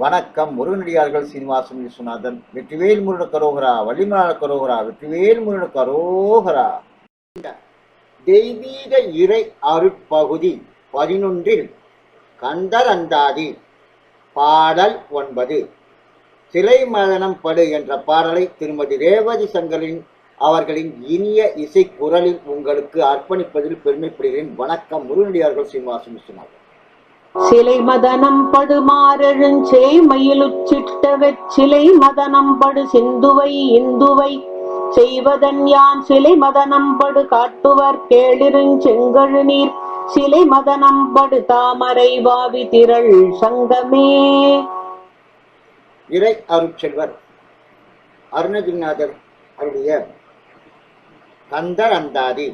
வணக்கம் முருகனடியார்கள் சீனிவாசன் விஸ்வநாதன் வெற்றிவேல் முருட கரோகரா வள்ளிமலாள கரோகரா வெற்றிவேல் முருகன கரோகரா. தெய்வீக இறை அருட்பகுதி பதினொன்றில் கந்தரந்தாதி பாடல் ஒன்பது. சிலை மதனம் படு என்ற பாடலை திருமதி ரேவதி சங்கரின் அவர்களின் இனிய இசை குரலில் உங்களுக்கு அர்ப்பணிப்பதில் பெருமைப்படுகிறேன். வணக்கம் முருகனடியார்கள் சீனிவாசன் விஸ்வநாதன். சிலை மதனம் படுமாறெழுஞ்சே மயிலுச்சிட்ட வெச்சிலை மதனம் படு சிந்துவை இந்துவை செய்வதன் யான் சிலை மதனம் படு காட்டுவர் கேளிருஞ்செங்கழு நீர் சிலை மதனம் படு தாமரை வாவி திரள் சங்கமே. இறை அருட்செல்வர் அருணகிரிநாதர் அருடைய கந்தர் அந்தாதி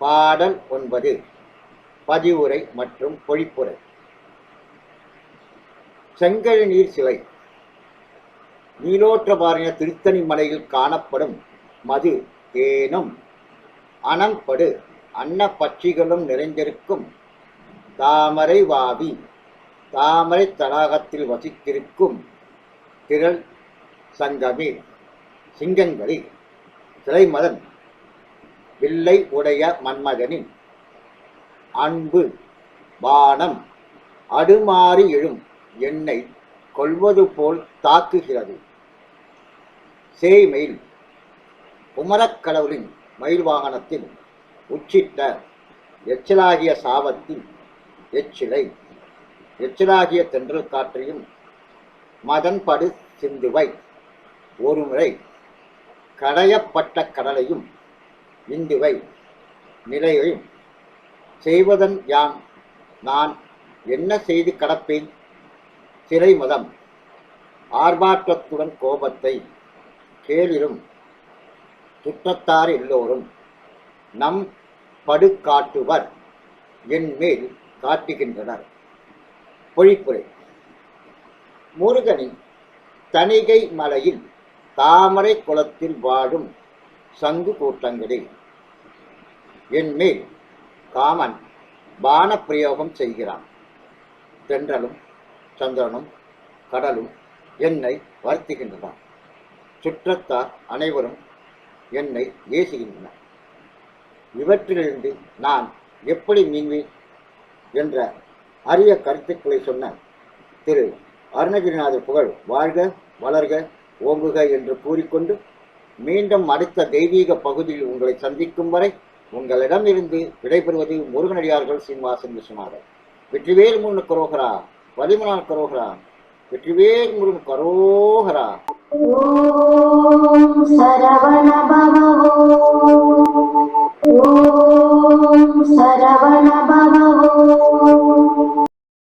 பாடல் ஒன்பது பதிவுரை மற்றும் பொழிப்புரை. செங்கழ நீர் சிலை. நீலோற்றபாரின திருத்தணி மலையில் காணப்படும் மது தேனும் அனம்படு அன்ன பட்சிகளும் நிறைந்திருக்கும் தாமரை வாவி தாமரை தடாகத்தில் வசித்திருக்கும் திரள் சங்கமே. சிங்கங்களில் சிலைமதன் வில்லை உடைய மன்மதனின் அன்பு பானம் அடுமாறி எழும் என்னை கொள்வது போல் தாக்குகிறது. சேய்மயில் குமரக்கடவுளின் மயில் வாகனத்தில் உச்சிட்ட எச்சிலாகிய சாபத்தின் எச்சிலை எச்சிலாகிய தென்றல் காற்றையும் மதன்படு சிந்துவை. ஒருமுறை கடையப்பட்ட கடலையும் இந்துவை நிலையையும் செய்வதன் யான் நான் என்ன செய்து கடப்பேன்? திரை மதம் ஆர்ப்பாட்டத்துடன் கோபத்தை கேளிரும் சுற்றத்தார் எல்லோரும். நம் படுகாட்டுவர் என்மேல் காட்டுகின்றனர். பொழிப்புரை. முருகனின் தணிகை மலையில் தாமரை குளத்தில் வாழும் சங்கு கூட்டங்களே. என்மேல் காமன் பானப்பிரயோகம் செய்கிறான். தென்றலும் சந்திரனும் கடலும் என்னை வருத்துகின்றன சுற்றத்தார் அனைவரும் என்னை ஏசுகின்றனர் இவற்றிலிருந்து நான் எப்படி மீன்வேன் என்ற அரிய கருத்துக்களை சொன்ன திரு அருணகிரிநாதர் புகழ் வாழ்க வளர்க ஓங்குக என்று கூறிக்கொண்டு மீண்டும் அடுத்த தெய்வீக பகுதியில் உங்களை சந்திக்கும் வரை உங்களிடமிருந்து விடைபெறுவது முருகனடியார்கள் சீனிவாசன் விஸ்வநாதர். வெற்றிவேல் முன்னு குரோகரா. வலிமலான் கரோகரா வெற்றிவேல் முருகன் கரோகரா சரவண பவோ